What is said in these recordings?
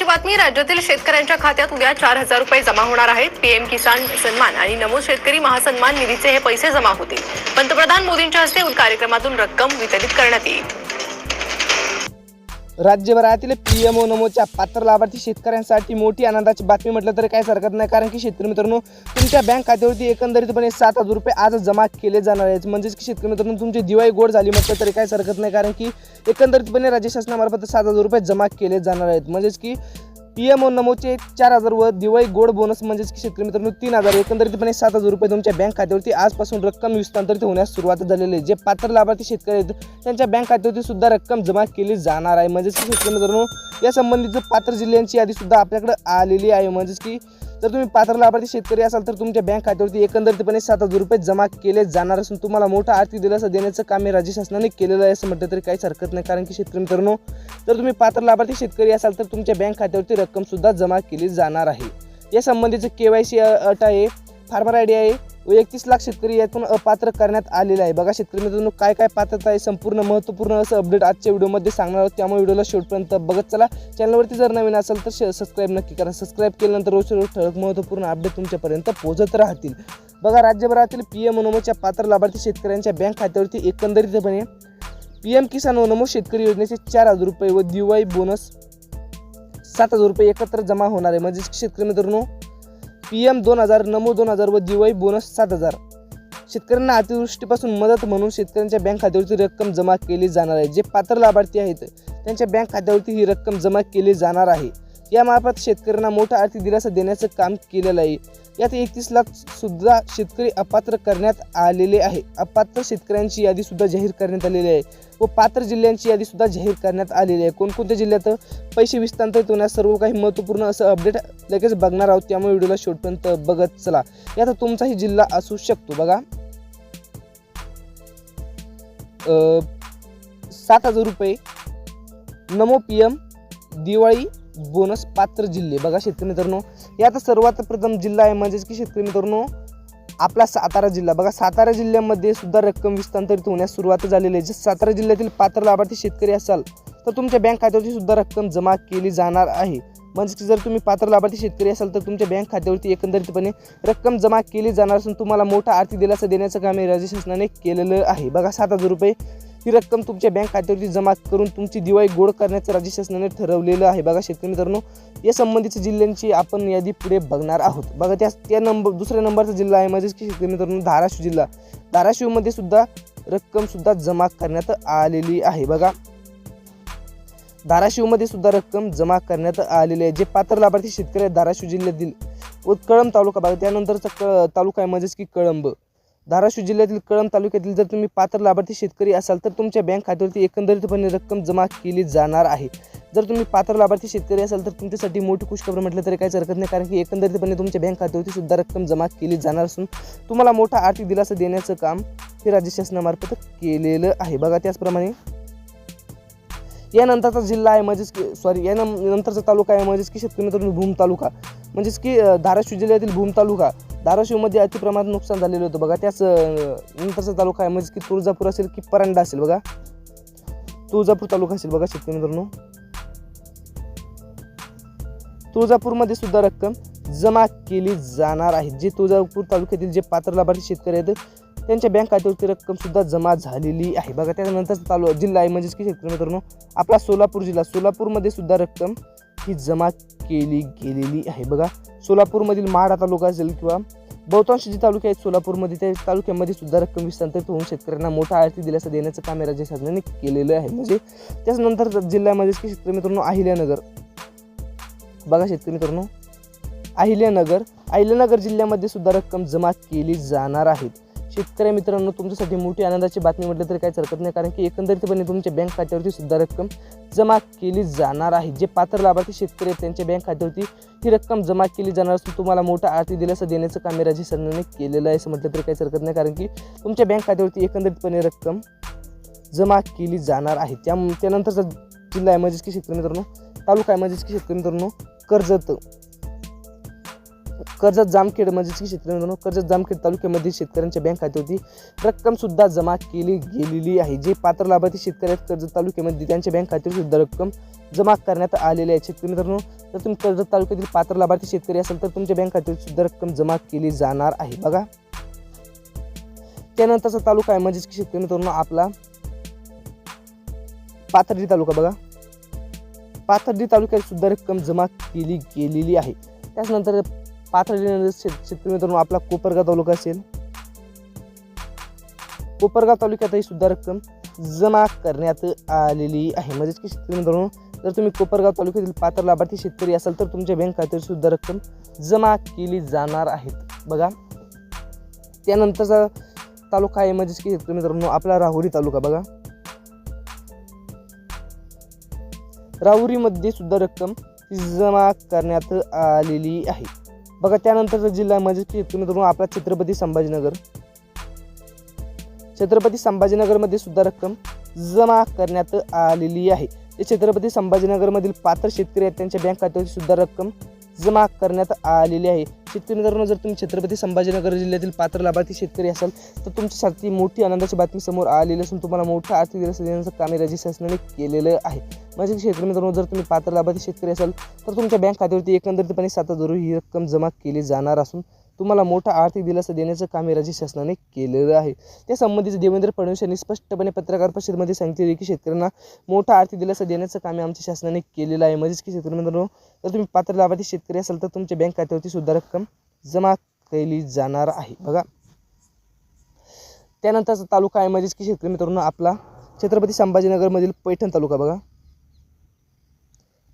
बातमी राज्यातील शेतकऱ्यांच्या खात्यात उद्या चार हजार रुपये जमा होणार आहेत. पीएम किसान सन्मान आणि नमो शेतकरी महासन्मान निधीचे हे पैसे जमा होतील. पंतप्रधान मोदींच्या हस्ते कार्यक्रमातून रक्कम वितरित करण्यात येईल. राज्यभरातील पी एम ओ नमोच्या पात्र लाभार्थी शेतकऱ्यांसाठी मोठी आनंदाची बातमी म्हटलं तरी काहीच हरकत नाही. कारण की शेतकरी मित्रांनो तुमच्या बँक खात्यावरती एकंदरीतपणे सात हजार रुपये आज जमा केले जाणार आहेत. म्हणजेच की शेतकरी मित्रांनो तुमची दिवाळी गोड झाली म्हटलं तरी काहीच हरकत नाही. कारण की एकंदरीतपणे राज्य शासनामार्फत सात हजार रुपये जमा केले जाणार आहेत. म्हणजेच की पी एम ओ नमोचे चार हजार व दिवाळी गोड बोनस म्हणजेच की शेतकरी मित्रांनो तीन हजार एकंदरीतपणे सात हजार रुपये तुमच्या बँक खात्यावरती आजपासून रक्कम हस्तांतरित होण्यास सुरुवात झालेली आहे. जे पात्र लाभार्थी शेतकरी आहेत त्यांच्या बँक खात्यावरती सुद्धा रक्कम जमा केली जाणार आहे. म्हणजेच की शेतकरी मित्रांनो या संबंधित पात्र जिल्ह्यांची यादी सुद्धा आपल्याकडे आलेली आहे. म्हणजेच की जर तुम्ही पात्र लाभार्थी शेतकरी असाल तर तुमच्या बँक खात्यावरती एकंदरीतपणे सात हजार रुपये जमा केले जाणार असून तुम्हाला मोठा आर्थिक दिलासा देण्याचं काम हे राज्य शासनाने केलेलं आहे असं म्हटलं तरी काहीच हरकत नाही. कारण की शेतकरी मित्रांनो जर तुम्ही पात्र लाभार्थी शेतकरी असाल तर तुमच्या बँक खात्यावरती रक्कम सुद्धा जमा केली जाणार आहे. या संबंधीचं के वाय सी अट आहे फार्मर आय डी आहे व एकतीस लाख शेतकरी यातून अपात्र करण्यात आलेले आहे. बघा शेतकरी मित्रांनो काय काय पात्रता आहे? संपूर्ण महत्त्वपूर्ण असं अपडेट आजच्या व्हिडिओमध्ये सांगणार आहोत. त्यामुळे व्हिडिओला शेवटपर्यंत बघत चला. चॅनलवरती जर नवीन असेल तर सबस्क्राईब नक्की करा. सबस्क्राईब केल्यानंतर रोज रोज ठळक महत्त्वपूर्ण अपडेट तुमच्यापर्यंत पोहोचत राहतील. बघा राज्यभरातील पी एम ओनमोच्या पात्र लाभार्थी शेतकऱ्यांच्या बँक खात्यावरती एकंदरीतपणे पी एम किसान ओनमो शेतकरी योजनेचे चार हजार रुपये व दिवाळी बोनस सात हजार रुपये एकत्र जमा होणार आहे. म्हणजे शेतकरी मित्रांनो पी एम दोन हजार नमो दोन हजार व दिवाळी बोनस सात हजार. शेतकऱ्यांना अतिवृष्टीपासून मदत म्हणून शेतकऱ्यांच्या बँक खात्यावरती रक्कम जमा केली जाणार आहे. जे पात्र लाभार्थी आहेत त्यांच्या बँक खात्यावरती ही रक्कम जमा केली जाणार आहे. यामार्फत शेतकऱ्यांना मोठा आर्थिक दिलासा देण्याचं काम केलेलं आहे. यात एकतीस लाख सुद्धा शेतकरी अपात्र करण्यात आलेले आहे. अपात्र शेतकऱ्यांची यादी सुद्धा जाहीर करण्यात आलेली आहे व पात्र जिल्ह्यांची यादी सुद्धा जाहीर करण्यात आलेली आहे. कोणकोणत्या जिल्ह्यात पैसे विस्तांतरित होण्यास सर्व काही महत्त्वपूर्ण असं अपडेट लगेच बघणार आहोत. त्यामुळे व्हिडिओला शेवटपर्यंत बघत चला. यात तुमचाही जिल्हा असू शकतो बघा. सात हजार रुपये Namo P M Diwali bonus पात्र जिल्हे. बघा शेतकरी मित्रांनो यात सर्वात प्रथम जिल्हा आहे म्हणजेच की शेतकरी मित्रांनो आपला सातारा जिल्हा. बघा सातारा जिल्ह्यामध्ये सुद्धा रक्कम विस्तांतरित होण्यास सुरुवात झालेली आहे. जर सातारा जिल्ह्यातील पात्र लाभार्थी शेतकरी असाल तर तुमच्या बँक खात्यावरती सुद्धा रक्कम जमा केली जाणार आहे. म्हणजे की जर तुम्ही पात्र लाभार्थी शेतकरी असाल तर तुमच्या बँक खात्यावरती एकंदरीतपणे रक्कम जमा केली जाणार असून तुम्हाला मोठा आर्थिक दिलासा देण्याचं काम हे राज्य शासनाने केलेलं आहे. बघा सात हजार रुपये ही रक्कम तुमच्या बँक खात्यावरती जमा करून तुमची दिवाळी गोड करण्याचं राज्य शासनाने ठरवलेलं आहे. बघा शेतकरी मित्रांनो या संबंधित जिल्ह्यांची आपण यादी पुढे बघणार आहोत. बघा त्या त्या नंबर दुसऱ्या नंबरचा जिल्हा आहे म्हणजेच की शेतकरी मित्रांनो धाराशिव जिल्हा. धाराशिवमध्ये सुद्धा रक्कमसुद्धा जमा करण्यात आलेली आहे. बघा धाराशिवमध्ये सुद्धा रक्कम जमा करण्यात आलेली आहे. जे पात्र लाभार्थी शेतकरी आहेत धाराशिव जिल्ह्यातील व कळंब तालुका बघा त्यानंतरचा क तालुका आहे म्हणजेच की कळंब. धाराशिव जिल्ह्यातील कळंब तालुक्यातील जर तुम्ही पात्र लाभार्थी शेतकरी असाल तर तुमच्या बँक खात्यावरती एकंदरीतपणे रक्कम जमा केली जाणार आहे. जर तुम्ही पात्र लाभार्थी शेतकरी असाल तर तुमच्यासाठी मोठी खुशखबर म्हटलं तरी काहीच हरकत नाही कारण की एकंदरीतपणे तुमच्या बँक खात्यावरती सुद्धा रक्कम जमा केली जाणार असून तुम्हाला मोठा आर्थिक दिलासा देण्याचं काम हे राज्य शासनामार्फत केलेलं आहे. बघा त्याचप्रमाणे यानंतरचा जिल्हा आहे म्हणजेच की सॉरी या नंतरचा तालुका आहे म्हणजेच की शेतकरी मित्रांनो भूम तालुका. म्हणजेच की धाराशिव जिल्ह्यातील भूम तालुका. धाराशिवमध्ये अतिप्रमाणात नुकसान झालेलं होतं बघा. त्याच नंतरचा तालुका आहे म्हणजे की तुळजापूर असेल की परांडा असेल बघा. तुळजापूर तालुका असेल बघा शेतकरी मित्रांनो. तुळजापूरमध्ये सुद्धा रक्कम जमा केली जाणार आहे. जे तुळजापूर तालुक्यातील जे पात्र लाभार्थी शेतकरी आहेत त्यांच्या बँक खात्यावरती रक्कम सुद्धा जमा झालेली आहे. बघा त्यानंतर तालु जिल्हा आहे म्हणजेच की शेतकरी मित्रांनो आपला सोलापूर जिल्हा. सोलापूरमध्ये सुद्धा रक्कम ही जमा केली गेलेली आहे. बघा सोलापूरमधील माढा तालुका असेल किंवा बहुतांश जे तालुके आहेत सोलापूरमध्ये त्या तालुक्यामध्ये सुद्धा रक्कम विस्तांतरित होऊन शेतकऱ्यांना मोठा आर्थिक दिलासा देण्याचं काम राज्य शासनाने केलेलं आहे. म्हणजे त्याच्यानंतर जिल्ह्यामध्ये की शेतकरी मित्रांनो अहिल्यानगर. बघा शेतकरी मित्रांनो अहिल्यानगर अहिल्यानगर जिल्ह्यामध्ये सुद्धा रक्कम जमा केली जाणार आहेत शेतकरी मित्रांनो तुमच्यासाठी मोठी आनंदाची बातमी म्हटलं तरी काहीच हरकत नाही कारण की एकंदरीतपणे तुमच्या बँक खात्यावरती सुद्धा रक्कम जमा केली जाणार आहे. जे पात्र लाभार्थी शेतकरी आहेत त्यांच्या बँक खात्यावरती ही रक्कम जमा केली जाणार असून तुम्हाला मोठा आर्थिक दिलासा देण्याचं काम हे राज्य सरकारने केलेलं आहे असं म्हटलं तरी काहीच हरकत नाही कारण की तुमच्या बँक खात्यावरती एकंदरीतपणे रक्कम जमा केली जाणार आहे. त्या त्यानंतरचा जिल्हा आहे म्हणजेच की शेतकरी मित्रांनो तालुका आहे म्हणजेच की शेतकरी मित्रांनो कर्जत कर्जत जामखेड म्हणजेच शेतकरी मित्रांनो कर्जत जामखेड तालुक्यामध्ये शेतकऱ्यांच्या बँक खात्यावरती रक्कम सुद्धा जमा केली गेलेली आहे. जे पात्र लाभार्थी शेतकरी आहेत कर्जत तालुक्यामध्ये त्यांच्या बँक खात्यावर सुद्धा रक्कम जमा करण्यात आलेली आहे. शेतकरी मित्रांनो जर तुम्ही कर्जत तालुक्यातील पात्र लाभार्थी शेतकरी असाल तर तुमच्या बँक खात्यावर सुद्धा रक्कम जमा केली जाणार आहे. बघा. त्यानंतरचा तालुका आहे म्हणजेच की शेतकरी मित्रांनो आपला पाथर्डी तालुका बघा. पाथर्डी तालुक्यात सुद्धा रक्कम जमा केली गेलेली आहे. त्याचनंतर पाथर्डी शेत शेतकरी मित्रांनो आपला कोपरगाव तालुका असेल. कोपरगाव तालुक्यातही सुद्धा रक्कम जमा करण्यात आलेली आहे. म्हणजेच की शेतकरी मित्रांनो जर तुम्ही कोपरगाव तालुक्यातील पात्र लाभार्थी शेतकरी असाल तर तुमच्या बँक खात्यावर सुद्धा रक्कम जमा केली जाणार आहेत बघा. त्यानंतरचा तालुका आहे म्हणजेच की शेतकरी मित्रांनो आपला राहुरी तालुका बघा. राहुरीमध्ये सुद्धा रक्कम जमा करण्यात आलेली आहे. बघा त्यानंतरचा जिल्हा म्हणजे की तुम्ही मित्रांनो आपला छत्रपती संभाजीनगर. छत्रपती संभाजीनगरमध्ये सुद्धा रक्कम जमा करण्यात आलेली आहे. ते छत्रपती संभाजीनगरमधील पात्र शेतकरी आहेत त्यांच्या बँक खात्यावर सुद्धा रक्कम जमा करण्यात आलेली आहे. शेतकरी मित्रांनो जर तुम्ही छत्रपती संभाजीनगर जिल्ह्यातील पात्र लाभार्थी शेतकरी असाल तर तुमच्यासाठी मोठी आनंदाची बातमी समोर आलेली असून तुम्हाला मोठं आर्थिक दिलासा देण्याचं काम राज्य शासनाने केलेलं आहे. म्हणजे शेतकरी मित्रांनो जर तुम्ही पात्र लाभार्थी शेतकरी असाल तर तुमच्या बँक खात्यावरती एकंदरीतपणे सात हजार ही रक्कम जमा केली जाणार असून तुम्हाला मोठा आर्थिक दिलासा देण्याचं काम राज्य शासनाने केलेलं आहे. त्या संबंधित देवेंद्र फडणवीस यांनी स्पष्टपणे पत्रकार परिषदेमध्ये सांगितले की शेतकऱ्यांना मोठा आर्थिक दिलासा देण्याचं काम आमच्या शासनाने केलेलं आहे. म्हणजेच की शेतकरी मित्रांनो जर तुम्ही पात्र लाभार्थी शेतकरी असाल तर तुमच्या बँक खात्यावरती सुद्धा रक्कम जमा केली जाणार आहे. बघा. त्यानंतरचा तालुका आहे म्हणजेच की शेतकरी मित्रांनो आपला छत्रपती संभाजीनगरमधील पैठण तालुका बघा.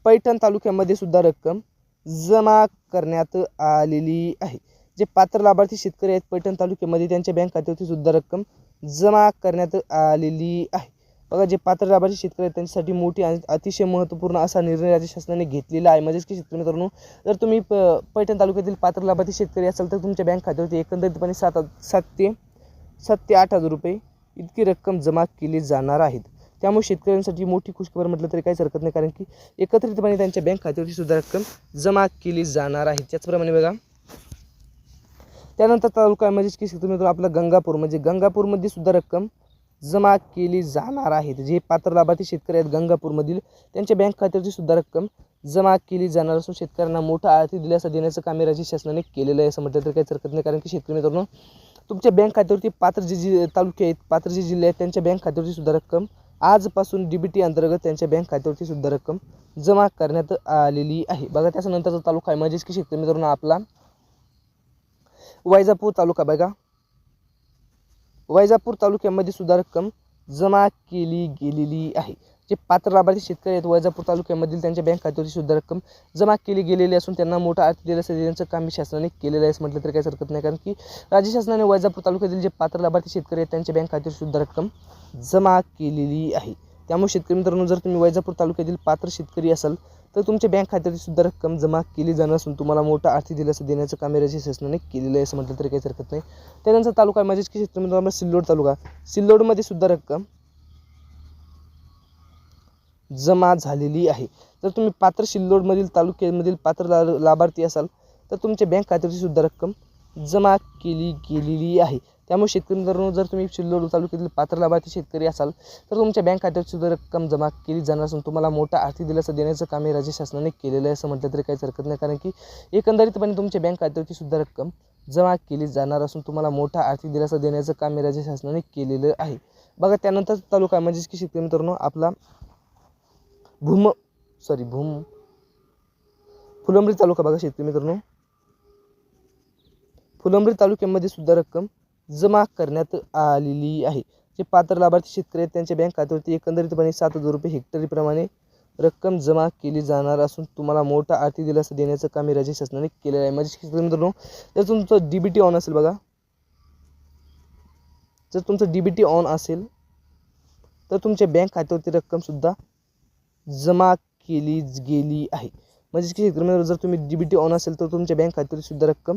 पैठण तालुक्यामध्ये सुद्धा रक्कम जमा करण्यात आलेली आहे. जे पात्र लाभार्थी शेतकरी आहेत पैठण तालुक्यामध्ये त्यांच्या बँक खात्यावरती सुद्धा रक्कम जमा करण्यात आलेली आहे. बघा जे पात्र लाभार्थी शेतकरी आहेत त्यांच्यासाठी मोठी आणि अतिशय महत्त्वपूर्ण असा निर्णय राज्य शासनाने घेतलेला आहे. म्हणजेच की शेतकरी मित्रांनो जर तुम्ही प पैठण तालुक्यातील पात्र लाभार्थी शेतकरी असाल तर तुमच्या बँक खात्यावरती एकंदरीतपणे सात सात ते सात ते आठ हजार रुपये इतकी रक्कम जमा केली जाणार आहेत. त्यामुळे शेतकऱ्यांसाठी मोठी खुशखबर म्हटलं तरी काहीच हरकत नाही कारण की एकत्रितपणे त्यांच्या बँक खात्यावरती सुद्धा रक्कम जमा केली जाणार आहे. त्याचप्रमाणे बघा त्यानंतर तालुका म्हणजेच की शेतकरी मित्रांनो आपला गंगापूर म्हणजे गंगापूरमध्ये सुद्धा रक्कम जमा केली जाणार आहेत जे पात्र लाभार्थी शेतकरी आहेत गंगापूरमधील त्यांच्या बँक खात्याची सुद्धा रक्कम जमा केली जाणार असून शेतकऱ्यांना मोठा आर्थिक दिलासा देण्याचं काम राज्य शासनाने केलेलं आहे असं म्हटलं तर काहीच हरकत नाही. कारण की शेतकरी मित्रांनो तुमच्या बँक खात्यावरती पात्र जे जी तालुके आहेत पात्र जे जिल्हे आहेत त्यांच्या बँक खात्यावरती सुद्धा रक्कम आजपासून डी बी टी अंतर्गत त्यांच्या बँक खात्यावरती सुद्धा रक्कम जमा करण्यात आलेली आहे. बघा त्याच्यानंतरचा तालुका आहे म्हणजेच की शेतकरी मित्रांनो आपला वैजापूर तालुका बघा. वैजापूर तालुक्यामध्ये सुद्धा रक्कम जमा केली गेलेली आहे. जे पात्र लाभार्थी शेतकरी आहेत वैजापूर तालुक्यामधील त्यांच्या बँक खात्यावरती सुद्धा रक्कम जमा केली गेलेली असून त्यांना मोठा आर्थिक दिलासा त्यांचं काम शासनाने केलेलं आहे म्हटलं तरी काहीच हरकत नाही. कारण की राज्य शासनाने वैजापूर तालुक्यातील जे पात्र लाभार्थी शेतकरी आहेत त्यांच्या बँक खात्यावर सुद्धा रक्कम जमा केलेली आहे. त्यामुळे शेतकरी मित्रांनो जर तुम्ही वैजापूर तालुक्यातील पात्र शेतकरी असाल तर तुमच्या बँक खात्यातील सुद्धा रक्कम जमा केली जाणार असून तुम्हाला मोठा आर्थिक दिलासा देण्याचं काम हे राज्य शासनाने केलेलं आहे असं म्हटलं तरी काहीच हरकत नाही. त्यानंतर तालुका आहे म्हणजेच की शेतकरी मित्रांनो सिल्लोड तालुका. सिल्लोडमध्ये सुद्धा रक्कम जमा झालेली आहे. जर तुम्ही पात्र सिल्लोडमधील तालुक्यामधील पात्र ला लाभार्थी असाल तर तुमच्या बँक खात्यावरती सुद्धा रक्कम जमा केली गेलेली आहे. त्यामुळे शेतकरी मित्रांनो जर तुम्ही शिल्लोड तालुक्यातील पात्र लाभार्थी शेतकरी असाल तर तुमच्या बँक खात्यावर सुद्धा रक्कम जमा केली जाणार असून तुम्हाला मोठा आर्थिक दिलासा देण्याचं काम हे राज्य शासनाने केलेलं आहे असं म्हटलं तरी काहीच हरकत नाही. कारण की एकंदरीतपणे तुमच्या बँक खात्यावरती सुद्धा रक्कम जमा केली जाणार असून तुम्हाला मोठा आर्थिक दिलासा देण्याचं काम हे राज्य शासनाने केलेलं आहे. बघा त्यानंतर तालुका म्हणजेच की शेतकरी मित्रांनो आपला भूम सॉरी भूम फुलंब्री तालुका बघा शेतकरी मित्रांनो. फुलंब्री तालुक्यामध्ये सुद्धा रक्कम जमा करण्यात आलेली आहे. जे पात्र लाभार्थी शेतकरी आहेत त्यांच्या बँक खात्यावरती एकंदरीतपणे सात हजार रुपये हेक्टरीप्रमाणे रक्कम जमा केली जाणार असून तुम्हाला मोठा आर्थिक दिलासा देण्याचं काम राज्य शासनाने केलेलं आहे. म्हणजे शेतकरी मित्रांनो जर तुमचं डी बी टी ऑन असेल बघा जर तुमचं डी बी टी ऑन असेल तर तुमच्या बँक खात्यावरती रक्कमसुद्धा जमा केली गेली आहे. म्हणजे की शेतकरी मित्रांनो जर तुम्ही डी बी टी ऑन असेल तर तुमच्या बँक खात्यावरती सुद्धा रक्कम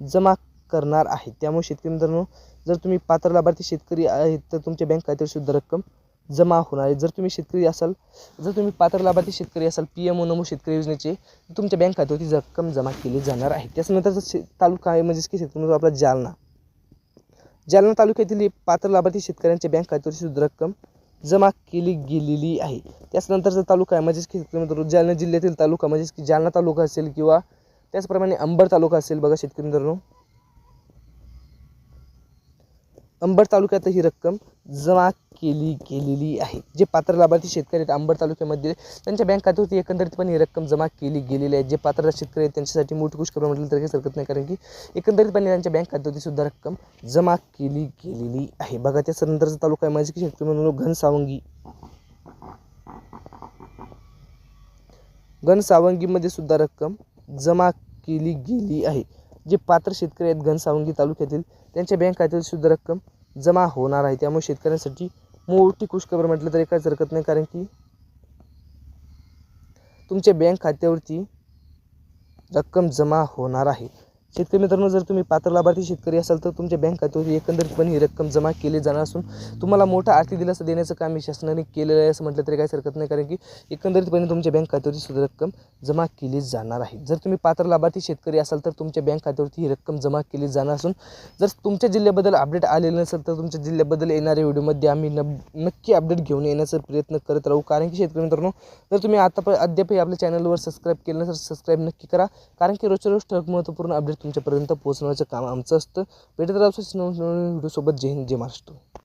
जमा करणार आहे. त्यामुळे शेतकरी मित्रांनो जर तुम्ही पात्र लाभार्थी शेतकरी आहेत तर तुमच्या बँक खात्यावर सुद्धा रक्कम जमा होणार आहे. जर तुम्ही शेतकरी असाल जर तुम्ही पात्र लाभार्थी शेतकरी असाल पी एम ओ नमो शेतकरी योजनेचे तुमच्या बँक खात्यावरती रक्कम जमा केली जाणार आहे. त्याच्यानंतर शे तालुका आहे म्हणजेच की शेतकरी आपला जालना. जालना तालुक्यातील पात्र लाभार्थी शेतकऱ्यांच्या बँक खात्यावरती सुद्धा रक्कम जमा केली गेलेली आहे. त्याचनंतरचा तालुका आहे म्हणजेच की शेतकरी मित्रांनो जालना जिल्ह्यातील तालुका म्हणजेच की जालना तालुका असेल किंवा त्याचप्रमाणे अंबर तालुका असेल बघा शेतकरी मित्रांनो. अंबर तालुक्यात ही रक्कम जमा केली गेलेली आहे. जे पात्र लाभार्थी शेतकरी आहेत अंबर तालुक्यामध्ये त्यांच्या बँक खात्यावरती एकंदरीतपणे ही रक्कम जमा केली गेलेली आहे. जे पात्र शेतकरी आहेत त्यांच्यासाठी मोठी गोष्ट म्हटलं तर काही हरकत नाही कारण की एकंदरीतपणे त्यांच्या बँक खात्यावरती सुद्धा रक्कम जमा केली गेलेली आहे. बघा त्याच्यानंतरचा तालुका आहे माझी शेतकरी म्हणून घनसावंगी घनसावंगीमध्ये सुद्धा रक्कम जमा केली गेली आहे. जे पात्र शेतकरी आहेत घनसावंगी तालुक्यातील त्यांच्या बँक खात्यातील शुद्ध रक्कम जमा होणार आहे. त्यामुळे शेतकऱ्यांसाठी मोठी खुशखबर म्हटलं तरी काहीच हरकत नाही कारण की तुमच्या बँक खात्यावरती रक्कम जमा होणार आहे. शेतकरी मित्रांनो जर तुम्ही पात्र लाभार्थी शेतकरी असाल तर तुमच्या बँक खात्यावरती एकंदरीतपणे ही रक्कम जमा केली जाणार असून तुम्हाला मोठा आर्थिक दिलासा देण्याचं काम शासनाने केलेलं आहे असं म्हटलं तरी काहीच हरकत नाही कारण की एकंदरीतपणे तुमच्या बँक खात्यावरती सुद्धा रक्कम जमा केली जाणार आहे. जर तुम्ही पात्र लाभार्थी शेतकरी असाल तर तुमच्या बँक खात्यावरती ही रक्कम जमा केली जाणार असून जर तुमच्या जिल्ह्याबद्दल अपडेट आलेलं नसेल तर तुमच्या जिल्ह्याबद्दल येणाऱ्या व्हिडिओमध्ये आम्ही न नक्की अपडेट घेऊन येण्याचा प्रयत्न करत राहू. कारण की शेतकरी मित्रांनो जर तुम्ही आता अद्यापही आपल्या चॅनलवर सबस्क्राईब केलं नसेल सबस्क्राईब नक्की करा. कारण की रोजच्या रोज ठळक महत्त्वपूर्ण अपडेट तुमच्यापर्यंत पोहोचवण्याचं काम आमचं असतं. भेटत राहू व्हिडिओसोबत जय हिंद जय महाराष्ट्र.